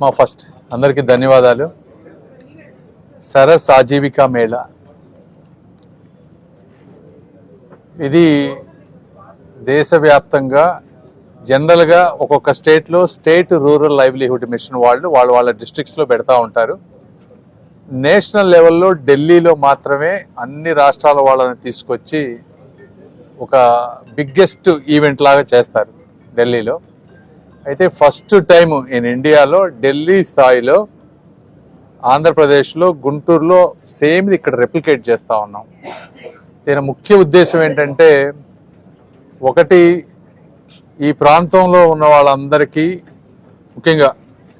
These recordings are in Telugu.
మా ఫస్ట్. అందరికీ ధన్యవాదాలు. సరస్ ఆజీవికా మేళా. ఇది దేశవ్యాప్తంగా జనరల్గా ఒక్కొక్క స్టేట్లో స్టేట్ రూరల్ లైవ్లీహుడ్ మిషన్ వాళ్ళు వాళ్ళు వాళ్ళ డిస్ట్రిక్ట్స్లో పెడతా ఉంటారు. నేషనల్ లెవెల్లో ఢిల్లీలో మాత్రమే అన్ని రాష్ట్రాల వాళ్ళని తీసుకొచ్చి ఒక బిగ్గెస్ట్ ఈవెంట్ లాగా చేస్తారు ఢిల్లీలో. అయితే ఫస్ట్ టైం ఇన్ ఇండియాలో ఢిల్లీ స్థాయిలో ఆంధ్రప్రదేశ్లో గుంటూరులో సేమ్ ఇక్కడ రెప్లికేట్ చేస్తూ ఉన్నాం. దీని ముఖ్య ఉద్దేశం ఏంటంటే ఒకటి ఈ ప్రాంతంలో ఉన్న వాళ్ళందరికీ ముఖ్యంగా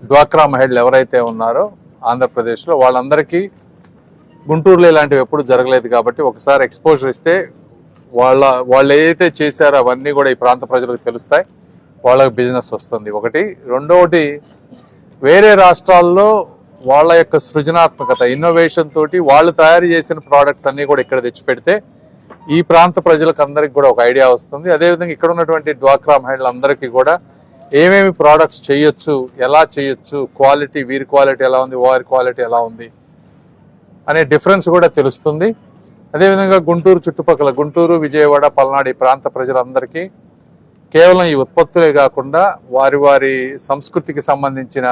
డ్వాక్రా మహిళలు ఎవరైతే ఉన్నారో ఆంధ్రప్రదేశ్లో వాళ్ళందరికీ గుంటూరులో ఇలాంటివి ఎప్పుడు జరగలేదు కాబట్టి ఒకసారి ఎక్స్పోజర్ ఇస్తే వాళ్ళ వాళ్ళు ఏదైతే చేశారో అవన్నీ కూడా ఈ ప్రాంత ప్రజలకు తెలుస్తాయి. వాళ్ళకి బిజినెస్ వస్తుంది. ఒకటి. రెండవటి వేరే రాష్ట్రాల్లో వాళ్ళ యొక్క సృజనాత్మకత ఇన్నోవేషన్ తోటి వాళ్ళు తయారు చేసిన ప్రోడక్ట్స్ అన్నీ కూడా ఇక్కడ తెచ్చి పెడితే ఈ ప్రాంత ప్రజలకు అందరికి కూడా ఒక ఐడియా వస్తుంది. అదేవిధంగా ఇక్కడ ఉన్నటువంటి డ్వాక్రా మహిళలందరికీ కూడా ఏమేమి ప్రోడక్ట్స్ చేయొచ్చు ఎలా చేయొచ్చు క్వాలిటీ వీరి క్వాలిటీ ఎలా ఉంది వారి క్వాలిటీ ఎలా ఉంది అనే డిఫరెన్స్ కూడా తెలుస్తుంది. అదేవిధంగా గుంటూరు చుట్టుపక్కల గుంటూరు విజయవాడ పల్నాడు ఈ ప్రాంత ప్రజలందరికీ కేవలం ఈ ఉత్పత్తులే కాకుండా వారి వారి సంస్కృతికి సంబంధించిన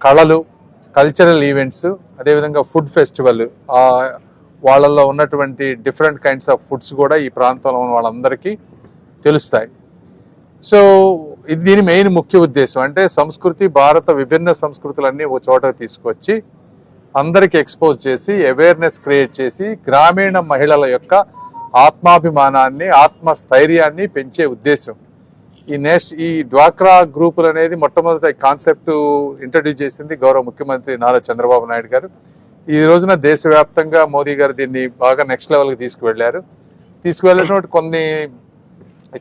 కళలు కల్చరల్ ఈవెంట్స్ అదేవిధంగా ఫుడ్ ఫెస్టివల్ వాళ్ళల్లో ఉన్నటువంటి డిఫరెంట్ కైండ్స్ ఆఫ్ ఫుడ్స్ కూడా ఈ ప్రాంతంలో ఉన్న వాళ్ళందరికీ తెలుస్తాయి. సో ఇది దీని మెయిన్ ముఖ్య ఉద్దేశం. అంటే సంస్కృతి భారత విభిన్న సంస్కృతులన్నీ ఒక చోట తీసుకొచ్చి అందరికి ఎక్స్పోజ్ చేసి అవేర్నెస్ క్రియేట్ చేసి గ్రామీణ మహిళల యొక్క ఆత్మాభిమానాన్ని ఆత్మస్థైర్యాన్ని పెంచే ఉద్దేశం. ఈ నేష్ ఈ డ్వాక్రా గ్రూపులు అనేది మొట్టమొదటి కాన్సెప్ట్ ఇంట్రడ్యూస్ చేసింది గౌరవ ముఖ్యమంత్రి నారా చంద్రబాబు నాయుడు గారు. ఈ రోజున దేశవ్యాప్తంగా మోదీ గారు దీన్ని బాగా నెక్స్ట్ లెవెల్కి తీసుకువెళ్ళారు. తీసుకువెళ్ళినటువంటి కొన్ని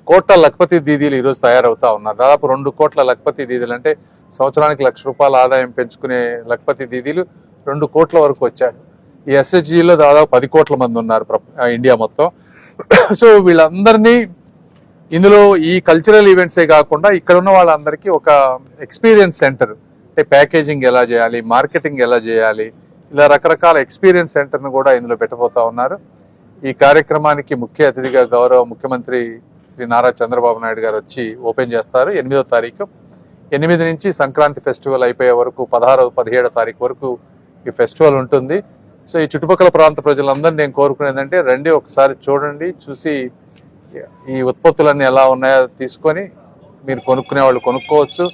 కోట్ల లఖపతి దీదీలు ఈరోజు తయారవుతా ఉన్నారు. దాదాపు రెండు కోట్ల లఖపతి దీదీలు అంటే సంవత్సరానికి లక్ష రూపాయల ఆదాయం పెంచుకునే లఖపతి దీదీలు రెండు కోట్ల వరకు వచ్చారు. ఈ ఎస్హెచ్జిలో దాదాపు పది కోట్ల మంది ఉన్నారు ఇండియా మొత్తం. సో వీళ్ళందరినీ ఇందులో ఈ కల్చరల్ ఈవెంట్సే కాకుండా ఇక్కడ ఉన్న వాళ్ళందరికీ ఒక ఎక్స్పీరియన్స్ సెంటర్ అంటే ప్యాకేజింగ్ ఎలా చేయాలి మార్కెటింగ్ ఎలా చేయాలి ఇలా రకరకాల ఎక్స్పీరియన్స్ సెంటర్ను కూడా ఇందులో పెట్టబోతా ఉన్నారు. ఈ కార్యక్రమానికి ముఖ్య అతిథిగా గౌరవ ముఖ్యమంత్రి శ్రీ నారా చంద్రబాబు నాయుడు గారు వచ్చి ఓపెన్ చేస్తారు. ఎనిమిదో తారీఖు. ఎనిమిది నుంచి సంక్రాంతి ఫెస్టివల్ అయిపోయే వరకు పదహారవ పదిహేడో తారీఖు వరకు ఈ ఫెస్టివల్ ఉంటుంది. సో ఈ చుట్టుపక్కల ప్రాంత ప్రజలందరినీ నేను కోరుకునేది అంటే రండి ఒకసారి చూడండి చూసి ఈ ఉత్పత్తులన్నీ ఎలా ఉన్నాయో తీసుకొని మీరు కొనుక్కునే వాళ్ళు కొనుక్కోవచ్చు.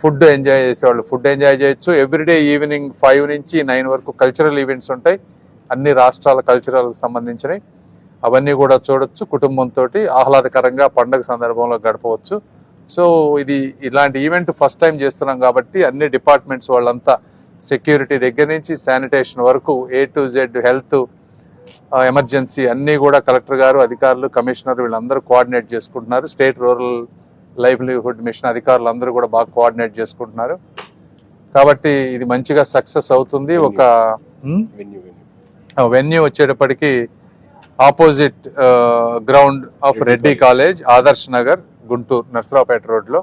ఫుడ్ ఎంజాయ్ చేసేవాళ్ళు ఫుడ్ ఎంజాయ్ చేయొచ్చు. ఎవ్రీడే ఈవినింగ్ ఫైవ్ నుంచి నైన్ వరకు కల్చరల్ ఈవెంట్స్ ఉంటాయి. అన్ని రాష్ట్రాల కల్చరల్ సంబంధించినవి. అవన్నీ కూడా చూడొచ్చు. కుటుంబంతో ఆహ్లాదకరంగా పండగ సందర్భంలో గడపవచ్చు. సో ఇది ఇలాంటి ఈవెంట్ ఫస్ట్ టైం చేస్తున్నాం కాబట్టి అన్ని డిపార్ట్మెంట్స్ వాళ్ళంతా సెక్యూరిటీ దగ్గర నుంచి శానిటేషన్ వరకు A to Z health emergency అన్నీ కూడా కలెక్టర్ గారు అధికారులు కమిషనర్ వీళ్ళందరూ కోఆర్డినేట్ చేసుకుంటున్నారు. స్టేట్ రూరల్ లైవ్లీహుడ్ మిషన్ అధికారులు అందరూ కూడా బాగా కోఆర్డినేట్ చేసుకుంటున్నారు. కాబట్టి ఇది మంచిగా సక్సెస్ అవుతుంది. ఒక వెన్యూ వచ్చేటప్పటికి opposite ground of Reddy college Adarsh Nagar Guntur Narasaraopet రోడ్లో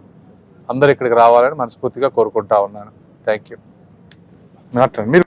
అందరు ఇక్కడికి రావాలని మనస్ఫూర్తిగా కోరుకుంటా ఉన్నాను. థ్యాంక్ యూ మీరు